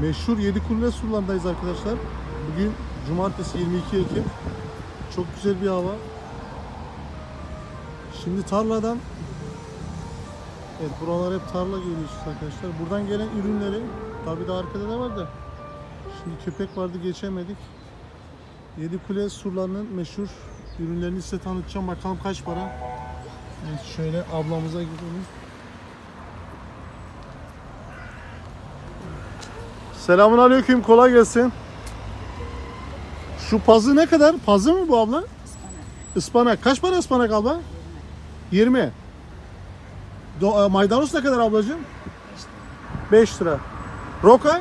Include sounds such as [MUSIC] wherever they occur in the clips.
Meşhur Yedikule Surları'ndayız arkadaşlar. Bugün Cumartesi 22 Ekim. Çok güzel bir hava. Şimdi tarladan Evet buralar hep tarla görüyorsunuz arkadaşlar. Buradan gelen ürünleri tabii de arkada da var da Şimdi köpek vardı geçemedik. Yedikule surlarının meşhur ürünlerini size tanıtacağım. Bakalım kaç para. Evet, şöyle ablamıza gidelim. Selamun aleyküm. Kolay gelsin. Şu pazı ne kadar? Pazı mı bu abla? Ispanak. Kaç para ıspanak abla? 20. Do- e, maydanoz ne kadar ablacığım? 5 lira. Roka?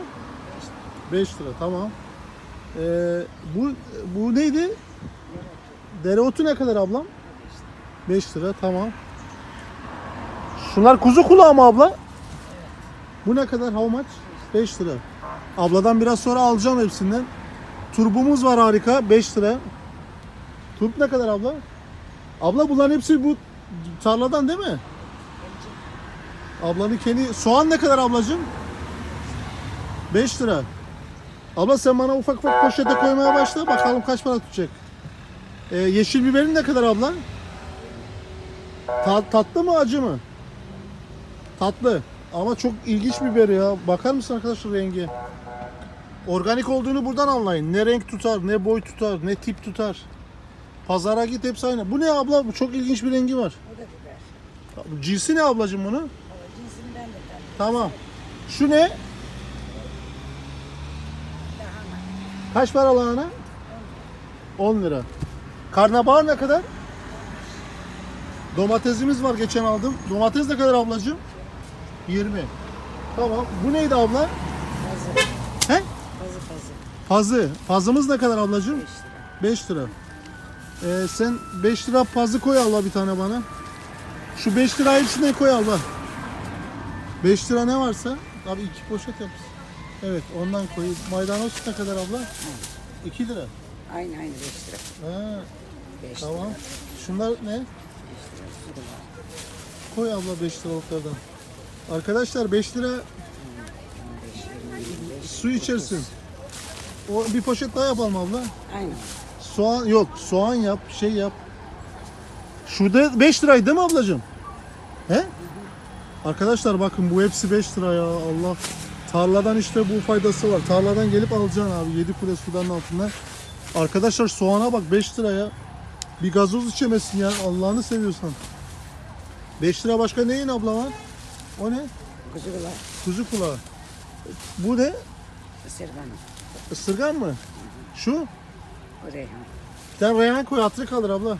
5 lira tamam. Ee, bu bu neydi? Dereotu ne kadar ablam? 5 lira tamam. Şunlar kuzu kulağı mı abla? Bu ne kadar? How much? 5 lira. Abladan biraz sonra alacağım hepsinden. Turbumuz var harika 5 lira. Turp ne kadar abla? Abla bunların hepsi bu tarladan değil mi? Ablanın kendi soğan ne kadar ablacığım? 5 lira. Abla sen bana ufak ufak poşete koymaya başla bakalım kaç para tutacak. Ee, yeşil biberin ne kadar abla? Ta- tatlı mı acı mı? Tatlı. Ama çok ilginç biber ya. Bakar mısın arkadaşlar rengi? Organik olduğunu buradan anlayın. Ne renk tutar, ne boy tutar, ne tip tutar. Pazara git hepsi aynı. Bu ne abla? Bu çok ilginç bir rengi var. O da biber. Cinsi ne ablacığım bunun? O cinsinden de tabii. Tamam. Şu ne? Kaç para lahana? 10 lira. Karnabahar ne kadar? Domatesimiz var geçen aldım. Domates ne kadar ablacığım? 20. Tamam. Bu neydi abla? Pazı. Pazı. Pazı. Pazımız ne kadar ablacığım? 5 5 lira. lira. Ee, sen 5 lira pazı koy Allah bir tane bana. Şu 5 lira hepsine koy Allah. 5 lira ne varsa abi iki poşet yaparsın. Evet ondan koy. Maydanoz ne kadar abla? 2 lira. Aynı aynı 5 lira. Ha, 5 tamam. lira. Şunlar ne? 5 lira. Koy abla 5 liralıklardan. Arkadaşlar 5 lira 15, 20, 25, su içersin. O bir poşet daha yapalım abla. Aynı. Soğan yok. Soğan yap, şey yap. Şurada 5 liraydı değil mi ablacığım? He? Arkadaşlar bakın bu hepsi 5 lira ya Allah. Tarladan işte bu faydası var. Tarladan gelip alacaksın abi 7 kule sudan altında. Arkadaşlar soğana bak 5 lira ya. Bir gazoz içemezsin ya Allah'ını seviyorsan. 5 lira başka neyin abla var? O ne? Kuzular. Kuzu kulağı. Bu ne? Isırgan. Isırgan mı? Şu? Reyhan. Bir tane reyhan koy hatırı kalır abla.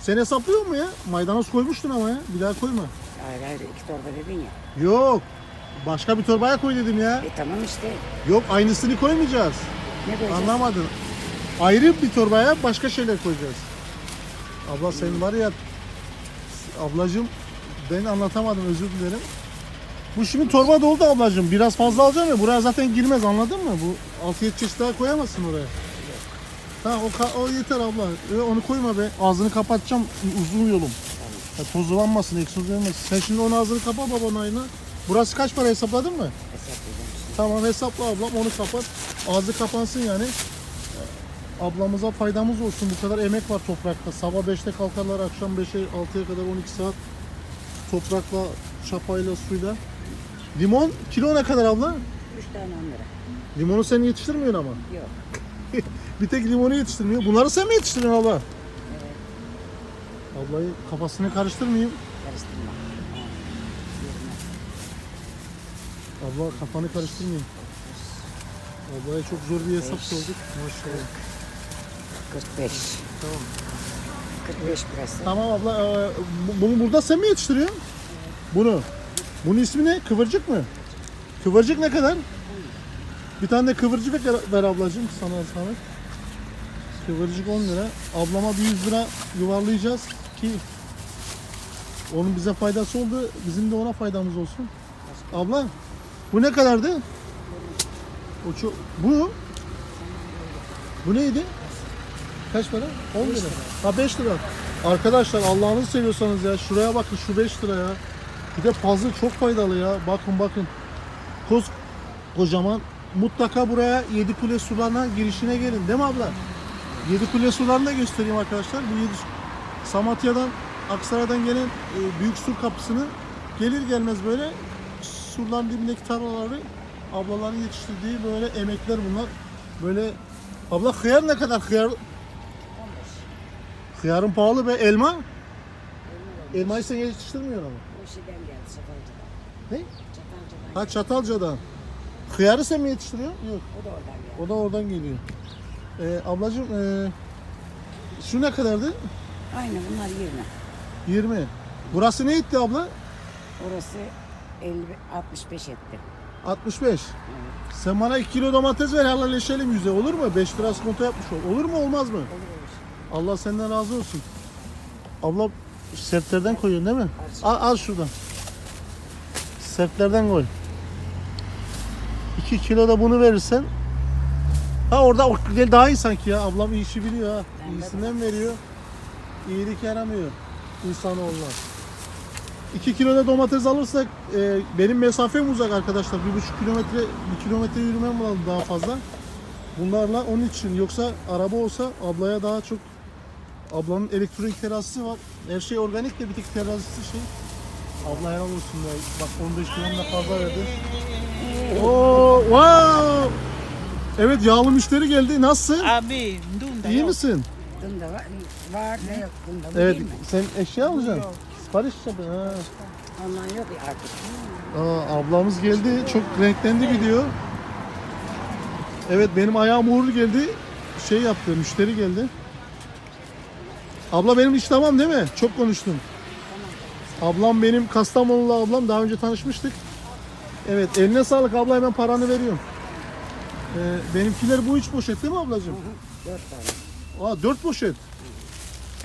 Sen hesaplıyor mu ya? Maydanoz koymuştun ama ya. Bir daha koyma. Hayır hayır iki torba dedin ya. Yok. Başka bir torbaya koy dedim ya. E tamam işte. Yok aynısını koymayacağız. Ne koyacağız? Anlamadın. Ayrı bir torbaya başka şeyler koyacağız. Abla sen var ya ablacığım ben anlatamadım özür dilerim. Bu şimdi torba doldu ablacığım. Biraz fazla alacağım ya. Buraya zaten girmez anladın mı? Bu 6-7 çeşit daha koyamazsın oraya. Ha o, ka- o yeter abla. Ö, Onu koyma be. Ağzını kapatacağım uzun yolum. Ya, tozlanmasın, egzoz vermesin. Sen şimdi onun ağzını kapa babanın ayına. Burası kaç para hesapladın mı? Şimdi. Tamam hesapla ablam onu kapat. Ağzı kapansın yani. Ee, Ablamıza faydamız olsun. Bu kadar emek var toprakta. Sabah 5'te kalkarlar akşam 5'e 6'ya kadar 12 saat toprakla, çapayla, suyla. Limon kilo ne kadar abla? 3 tane 10 lira. Limonu sen yetiştirmiyorsun ama. Yok. [LAUGHS] Bir tek limonu yetiştirmiyor. Bunları sen mi yetiştiriyorsun abla? Evet. Ablayı kafasını karıştırmayayım. Karıştırma. Abla kafanı karıştırmayayım. Ablaya çok zor bir hesap sorduk. Maşallah. 45. Tamam. 45 burası. Tamam abla. bu- Bunu burada sen mi yetiştiriyorsun? Bunu. Bunun ismi ne? Kıvırcık mı? Kıvırcık ne kadar? Bir tane de kıvırcık ver, ablacığım sana sana. Kıvırcık 10 lira. Ablama bir 100 lira yuvarlayacağız ki onun bize faydası oldu. Bizim de ona faydamız olsun. Abla bu ne kadardı? O çok, bu bu neydi? Kaç para? 10 lira. Ha 5 lira. Arkadaşlar Allah'ını seviyorsanız ya şuraya bakın şu 5 lira ya. Bir de puzzle çok faydalı ya. Bakın bakın. Koz kocaman mutlaka buraya Yedikule sularına girişine gelin. Değil mi abla? Yedikule sularını da göstereyim arkadaşlar. Bu Yedi Samatya'dan Aksaray'dan gelen e, büyük su kapısını gelir gelmez böyle surların dibindeki tarlaları ablaların yetiştirdiği böyle emekler bunlar. Böyle abla hıyar ne kadar? Hıyar Hıyarın pahalı be. Elma? Elmayı sen yetiştirmiyorsun ama. Şeyden geldi Çatalca'dan. Ne? Çatalca'dan. Ha Çatalca'dan. Hıyarı sen mi yetiştiriyorsun? Yok. O da oradan geldi. O da oradan geliyor. Ee, ablacığım ee, şu ne kadardı? Aynı bunlar 20. 20. Burası ne etti abla? Orası 50, 65 etti. 65. Evet. Sen bana 2 kilo domates ver helalleşelim yüze olur mu? 5 lira skonto yapmış ol. Olur mu olmaz mı? Olur olur. Allah senden razı olsun. Abla sertlerden koyuyorsun değil mi? Al, al şuradan. Sertlerden koy. 2 kilo da bunu verirsen Ha orada o daha iyi sanki ya. Ablam iyi işi biliyor ha. İyisinden veriyor. İyilik yaramıyor insanoğluna. 2 kilo da domates alırsak e, benim mesafem uzak arkadaşlar. 1,5 kilometre 1 kilometre yürümem lazım daha fazla. Bunlarla onun için yoksa araba olsa ablaya daha çok ablanın elektronik terazisi var. Her şey organik de bir tek terazisi şey. Abla helal olsun be. Bak 15 gramla fazla verdi. Oo, wow! Evet yağlı müşteri geldi. Nasılsın? Abi, dunda İyi yok. misin? Bunda var, var ne yok bunda bu Evet. değil mi? Sen eşya alacaksın. Yok. Sipariş yapıyorsun. Ha. Ondan yok artık. Aa, ablamız geldi. Çok renklendi video. Evet benim ayağım uğur geldi. Şey yaptı. Müşteri geldi. Abla benim iş tamam değil mi? Çok konuştum. Ablam benim Kastamonulu ablam. Daha önce tanışmıştık. Evet eline sağlık abla hemen paranı veriyorum. Ee, benimkiler bu üç poşet değil mi ablacığım? Dört tane. Aa dört poşet.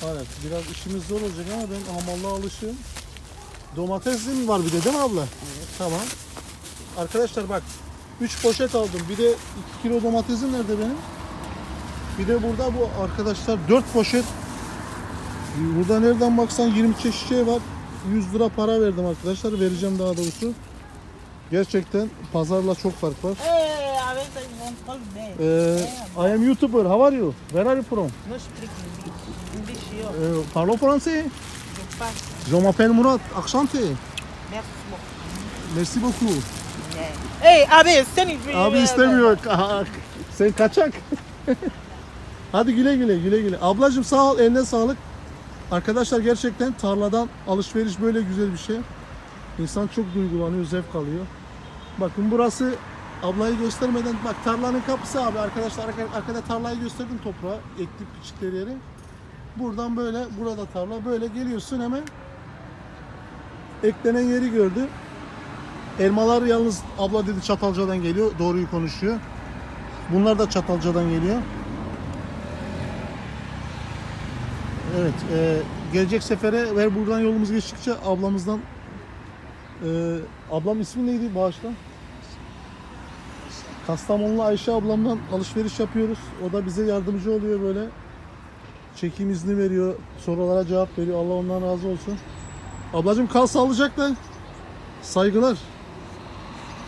Evet biraz işimiz zor olacak ama ben hamallığa alışığım. Domates mi var bir de değil mi abla? Tamam. Arkadaşlar bak 3 poşet aldım. Bir de 2 kilo domatesim nerede benim? Bir de burada bu arkadaşlar 4 poşet. Burada nereden baksan 20 çeşit şey var. 100 lira para verdim arkadaşlar. Vereceğim daha doğrusu. Gerçekten pazarla çok fark var. Me. Ee, I am YouTuber. How are you? Where are you from? No speak English. Ee, parlo français? Je m'appelle Murat. Enchanté. Merci beaucoup. Merci beaucoup. Hey, abi sen Abi istemiyor. Sen kaçak. [LAUGHS] Hadi güle güle güle güle. Ablacığım sağ ol eline sağlık. Arkadaşlar gerçekten tarladan alışveriş böyle güzel bir şey. İnsan çok duygulanıyor, zevk alıyor. Bakın burası ablayı göstermeden bak tarlanın kapısı abi arkadaşlar arka- arkada tarlayı gösterdim toprağa ektik biçtikleri yeri. Buradan böyle burada tarla böyle geliyorsun hemen eklenen yeri gördü. Elmalar yalnız abla dedi Çatalca'dan geliyor. Doğruyu konuşuyor. Bunlar da Çatalca'dan geliyor. Evet. e, gelecek sefere ver buradan yolumuz geçtikçe ablamızdan e, ablam ismi neydi bağışla? Kastamonlu Ayşe ablamdan alışveriş yapıyoruz. O da bize yardımcı oluyor böyle. Çekim izni veriyor. Sorulara cevap veriyor. Allah ondan razı olsun. Ablacığım kal sağlıcakla. Saygılar.